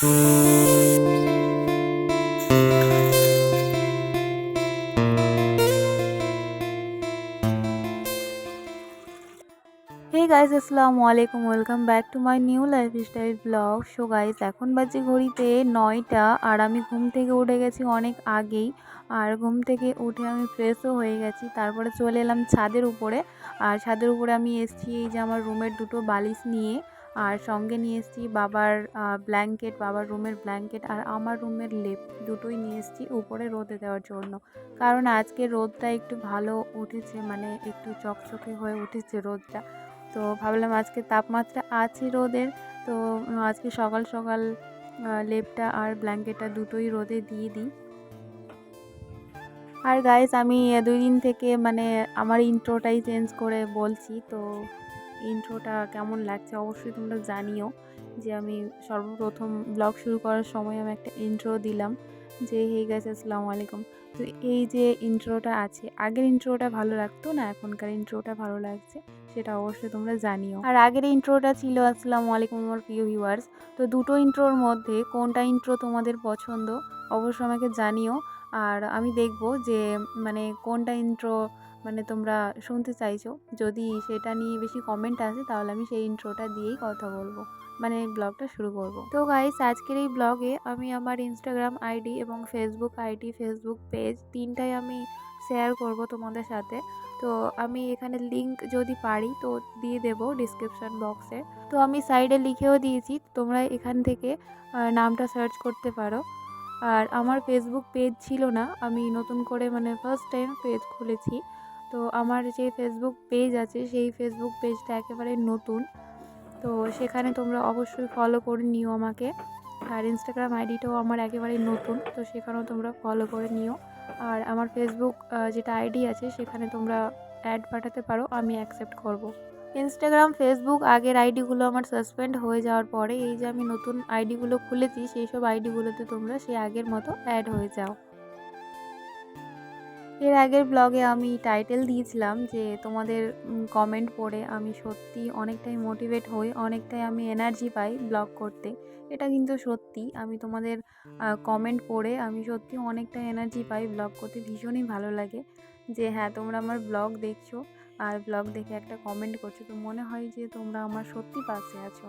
হে guys আসসালামু আলাইকুম welcome back to my new lifestyle vlog so guys এখন বাজে ঘড়িতে নয়টা আর আমি ঘুম থেকে উঠে গেছি অনেক আগেই। আর ঘুম থেকে উঠে আমি ফ্রেশও হয়ে গেছি। তারপরে চলে এলাম ছাদের উপরে। আর ছাদের উপরে আমি এসেছি এই যে আমার রুমের দুটো বালিশ নিয়ে। আর সঙ্গে নিয়ে এসেছি বাবার ব্ল্যাঙ্কেট বাবার রুমের ব্ল্যাঙ্কেট আর আমার রুমের লেপ দুটোই নিয়ে এসেছি উপরে রোদে দেওয়ার জন্য। কারণ আজকে রোদটা একটু ভালো উঠেছে মানে একটু চকচকে হয়ে উঠেছে রোদটা। তো ভাবলাম আজকে তাপমাত্রা আছে রোদের, তো আজকে সকাল সকাল লেপটা আর ব্ল্যাঙ্কেটটা দুটোই রোদে দিয়ে দিই। আর গাইস আমি দুই দিন থেকে মানে আমার ইন্ট্রোটাই চেঞ্জ করে বলছি, তো ইন্ট্রোটা কেমন লাগছে অবশ্যই তোমরা জানিও যে আমি সর্বপ্রথম ব্লগ শুরু করার সময় আমি একটা ইন্ট্রো দিলাম যে, হে গেছে আসসালামু আলাইকুম। তো এই যে ইন্ট্রোটা আছে, আগের ইন্ট্রোটা ভালো লাগতো না? এখনকার ইন্ট্রোটা ভালো লাগছে, সেটা অবশ্যই তোমরা জানিও। আর আগের ইন্ট্রোটা ছিল, আসসালামু আলাইকুম, আমার প্রিয় ভিউয়ার্স তো দুটো ইন্ট্রোর মধ্যে কোনটা ইন্ট্রো তোমাদের পছন্দ, অবশ্যই আমাকে জানিও। আর আমি দেখব যে মানে কোনটা ইন্ট্রো মানে তোমরা শুনতে চাইছো। যদি সেটা নিয়ে বেশি কমেন্ট আসে, তাহলে আমি সেই ইন্ট্রোটা দিয়েই কথা বলব। মানে ব্লগটা শুরু করব। তো গাইস আজকের এই ব্লগে আমি আমার ইনস্টাগ্রাম আইডি এবং ফেসবুক আইডি ফেসবুক পেজ তিনটাই আমি শেয়ার করব তোমাদের সাথে। তো আমি এখানে লিংক যদি পারি, তো দিয়ে দেবো ডিসক্রিপশান বক্সে তো আমি সাইডে লিখেও দিয়েছি, তোমরা এখান থেকে নামটা সার্চ করতে পারো। আর আমার ফেসবুক পেজ ছিল না, আমি নতুন করে মানে ফার্স্ট টাইম পেজ খুলেছি। তো আমার যে ফেসবুক পেজ আছে, সেই ফেসবুক পেজটা একেবারে নতুন। তো সেখানে তোমরা অবশ্যই ফলো করে নিও আমাকে। আর ইনস্টাগ্রাম আইডিটাও আমার একেবারে নতুন, তো সেখানেও তোমরা ফলো করে নিও। আর আমার ফেসবুক যেটা আইডি আছে, সেখানে তোমরা অ্যাড পাঠাতে পারো, আমি অ্যাকসেপ্ট করব। ইনস্টাগ্রাম ফেসবুক আগের আইডিগুলো আমার সাসপেন্ড হয়ে যাওয়ার পরে, এই যে আমি নতুন আইডিগুলো খুলেছি, সেই সব আইডিগুলোতে তোমরা সেই আগের মতো অ্যাড হয়ে যাও। এর আগের ব্লগে আমি টাইটেল দিয়েছিলাম যে তোমাদের কমেন্ট পড়ে আমি সত্যি অনেকটাই মোটিভেট হই, অনেকটাই আমি এনার্জি পাই ব্লগ করতে। এটা কিন্তু সত্যি, আমি তোমাদের কমেন্ট পড়ে আমি সত্যি অনেকটা এনার্জি পাই ব্লগ করতে, ভীষণই ভালো লাগে যে হ্যাঁ তোমরা আমার ব্লগ দেখছ আর ব্লগ দেখে একটা কমেন্ট করছ, তো মনে হয় যে তোমরা আমার সত্যি পাশে আছো।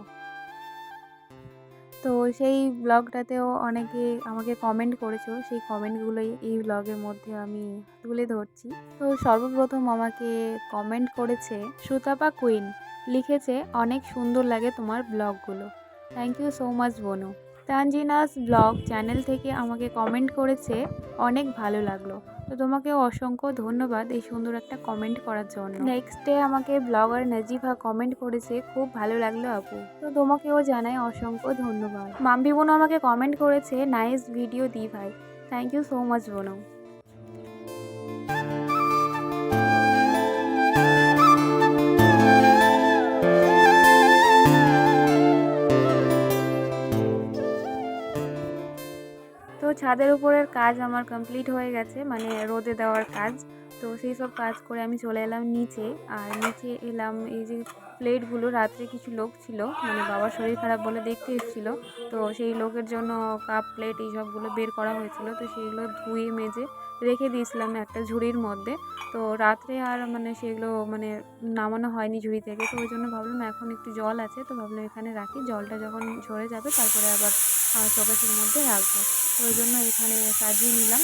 তো সেই ব্লগটাতেও অনেকে আমাকে কমেন্ট করেছ। সেই কমেন্টগুলোই এই ব্লগের মধ্যে আমি তুলে ধরছি। তো সর্বপ্রথম আমাকে কমেন্ট করেছে সুতাপা কুইন লিখেছে, অনেক সুন্দর লাগে তোমার ব্লগগুলো থ্যাংক ইউ সো মাচ বনু। তানজিনাস ব্লগ চ্যানেল থেকে আমাকে কমেন্ট করেছে, অনেক ভালো লাগল। তো তোমাকেও অসংখ্য ধন্যবাদ এই সুন্দর একটা কমেন্ট করার জন্য। নেক্সট ডে আমাকে ব্লগার নাজিফা কমেন্ট করেছে খুব ভালো লাগল আপু। তো তোমাকেও জানাই অসংখ্য ধন্যবাদ। মাম্বি বোনো আমাকে কমেন্ট করেছে নাইস ভিডিও দি ভাই। থ্যাংক ইউ সো মাচ বোনু ছাদের উপরের কাজ আমার কমপ্লিট হয়ে গেছে মানে রোদে দেওয়ার কাজ। তো সেই সব কাজ করে আমি চলে এলাম নিচে। আর নিচে এলাম এই যে প্লেটগুলো, রাত্রে কিছু লোক ছিল মানে বাবার শরীর খারাপ বলে দেখতে এসেছিল। তো সেই লোকের জন্য কাপ, প্লেট এই সবগুলো বের করা হয়েছিল। তো সেইগুলো ধুয়ে, মেজে রেখে দিয়েছিলাম একটা ঝুড়ির মধ্যে। তো রাত্রে আর মানে সেগুলো মানে নামানো হয়নি ঝুড়ি থেকে। তো ওই জন্য ভাবলাম এখন একটু জল আছে। তো ভাবলাম এখানে রাখি। জলটা যখন ঝরে যাবে তারপরে আবার শোকেসের মধ্যে রাখব। তো ওই জন্য এখানে সাজিয়ে নিলাম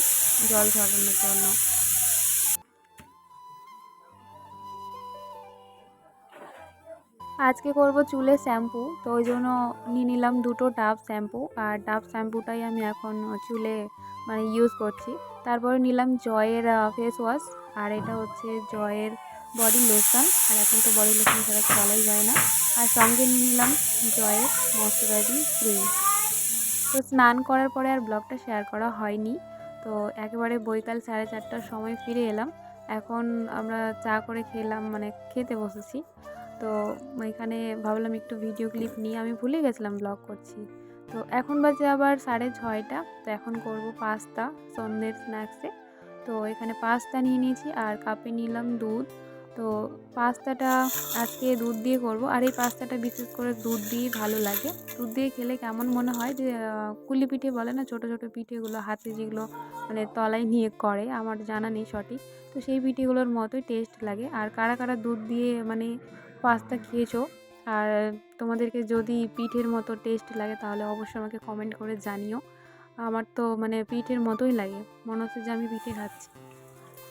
জল ঝরানোর জন্য। আজকে করব চুলে শ্যাম্পু, তো ওই জন্য নিয়ে নিলাম দুটো ডাব শ্যাম্পু, আর ডাব শ্যাম্পুটাই আমি এখন চুলে মানে ইউজ করছি। তারপরে নিলাম জয়ের ফেস ওয়াশ আর এটা হচ্ছে জয়ের বডি লোশন আর এখন তো বডি লোশন ছাড়া চলাই যায় না। আর সঙ্গে নিয়ে নিলাম জয়ের ময়শ্চারাইজিং ক্রিম তো স্নান করার পরে আর ব্লগটা শেয়ার করা হয়নি, তো একেবারে বৈকাল সাড়ে চারটার সময় ফিরে এলাম। এখন আমরা চা করে খেলাম মানে খেতে বসেছি। তো এখানে ভাবলাম একটু ভিডিও ক্লিপ নিয়ে আমি ভুলে গেছিলাম ব্লগ করছি। তো এখন বাজে আবার সাড়ে ছয়টা, তো এখন করব পাস্তা, সন্ধ্যের স্ন্যাক্সে তো এখানে পাস্তা নিয়ে নিয়েছি আর কাপে নিলাম দুধ। তো পাস্তাটা আজকে দুধ দিয়ে করব। আর এই পাস্তাটা বিশেষ করে দুধ দিয়েই ভালো লাগে। দুধ দিয়ে খেলে কেমন মনে হয় যে কুলি পিঠে বলে না, ছোটো ছোটো পিঠেগুলো হাতে যেগুলো মানে তলায় নিয়ে করে, আমার জানা নেই সঠিক। তো সেই পিঠেগুলোর মতোই টেস্ট লাগে। আর কারা কারা দুধ দিয়ে মানে পাস্তা খেয়েছো। আর তোমাদেরকে যদি পিঠের মতো টেস্ট লাগে, তাহলে অবশ্যই আমাকে কমেন্ট করে জানিও। আমার তো মানে পিঠের মতোই লাগে। মনে হচ্ছে যে আমি পিঠে খাচ্ছি।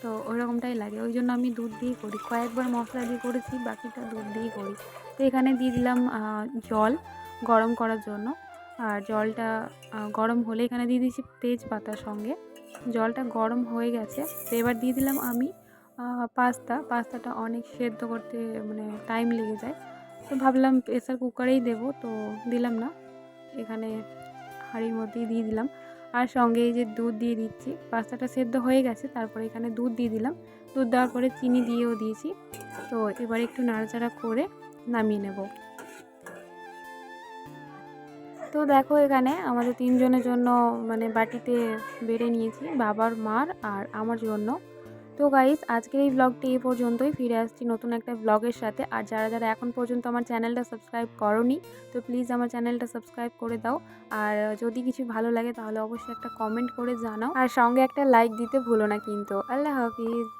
তো ওই রকমটাই লাগে। ওই জন্য আমি দুধ দিয়েই করি। কয়েকবার মশলা দিয়ে করেছি, বাকিটা দুধ দিয়েই করি। তো এখানে দিয়ে দিলাম জল গরম করার জন্য। আর জলটা গরম হলে এখানে দিয়ে দিয়েছি তেজপাতার সঙ্গে। জলটা গরম হয়ে গেছে। তো এবার দিয়ে দিলাম আমি পাস্তা, পাস্তাটা অনেক সেদ্ধ করতে মানে টাইম লেগে যায়। তো ভাবলাম প্রেসার কুকারেই দেবো, তো দিলাম না। এখানে হাঁড়ির মধ্যেই দিয়ে দিলাম। আর সঙ্গে এই যে দুধ দিয়ে দিচ্ছি, পাস্তাটা সেদ্ধ হয়ে গেছে, তারপরে এখানে দুধ দিয়ে দিলাম। দুধ দেওয়ার পরে চিনি দিয়েও দিয়েছি। তো এবার একটু নাড়াচাড়া করে নামিয়ে নেব। তো দেখো এখানে আমাদের তিনজনের জন্য মানে বাটিতে বেড়ে নিয়েছি, বাবার, মার আর আমার জন্য। তো গাইস আজকের এই ব্লগটি এই পর্যন্তই। ফিরে আসছি নতুন একটা ব্লগের সাথে। আর যারা যারা এখন পর্যন্ত আমার চ্যানেলটা সাবস্ক্রাইব করনি, তো প্লিজ আমার চ্যানেলটা সাবস্ক্রাইব করে দাও। আর যদি কিছু ভালো লাগে, তাহলে অবশ্যই একটা কমেন্ট করে জানাও। আর সঙ্গে একটা লাইক দিতে ভুলো না কিন্তু। আল্লাহ হাফিজ।